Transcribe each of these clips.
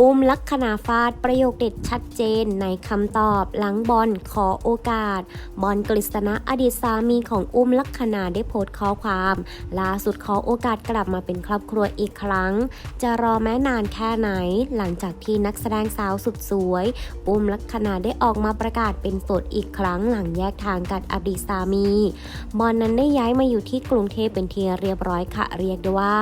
อุ้มลักษณาฟาดประโยคเด็ดชัดเจนในคำตอบหลังบอลขอโอกาส บอลกฤษณะอดีตสามีของอุ้มลักษณาได้โพสต์ข้อความล่าสุดขอโอกาสกลับมาเป็นครอบครัวอีกครั้ง จะรอแม้นานแค่ไหน หลังจากที่นักแสดงสาวสุดสวย อุ้มลักษณาได้ออกมาประกาศเป็นโสดอีกครั้งหลังแยกทางกับอดีตสามี บอลนั้นได้ย้ายมาอยู่ที่กรุงเทพเป็นที่เรียบร้อยค่ะเรียกได้ว่า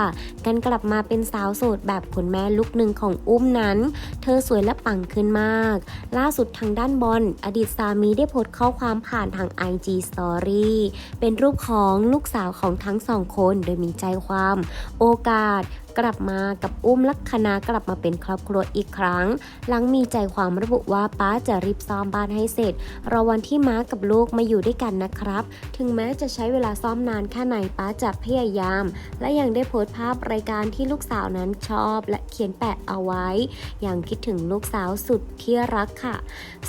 การกลับมาเป็นสาวโสดแบบคุณแม่ลูกหนึ่งของอุ้มนั้น เธอสวยและปังขึ้นมาก ล่าสุดทางด้านบอลอดีตสามีได้โพสต์ข้อความผ่านทาง IG Story เป็นรูปของลูกสาวของทั้งสองคน โดยมีใจความ โอกาสกลับมากับอุ้มลักษณากลับมาเป็นครอบครัวอีกครั้ง หลังมีใจความระบุว่าป้าจะรีบซ่อมบ้านให้เสร็จ รอวันที่ม้ากับลูกมาอยู่ด้วยกันนะครับ ถึงแม้จะใช้เวลาซ่อมนานแค่ไหนป้าจะพยายาม และยังได้โพสต์ภาพรายการที่ลูกสาวนั้นชอบและเขียนแปะเอาไว้ อย่างคิดถึงลูกสาวสุดที่รักค่ะ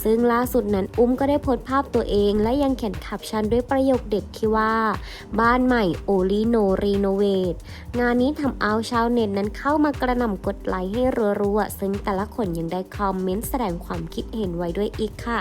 ซึ่งล่าสุดนั้นอุ้มก็ได้โพสต์ภาพตัวเอง และยังเขียนแคปชั่นด้วยประโยคเด็ดที่ว่า บ้านใหม่โอลีโนรีโนเวท งานนี้ทำเอาชาวเน็ตนั้นเข้ามากระหน่ำกดไลค์ให้รัวๆซึ่งแต่ละคนยังได้คอมเมนต์แสดงความคิดเห็นไว้ด้วยอีกค่ะ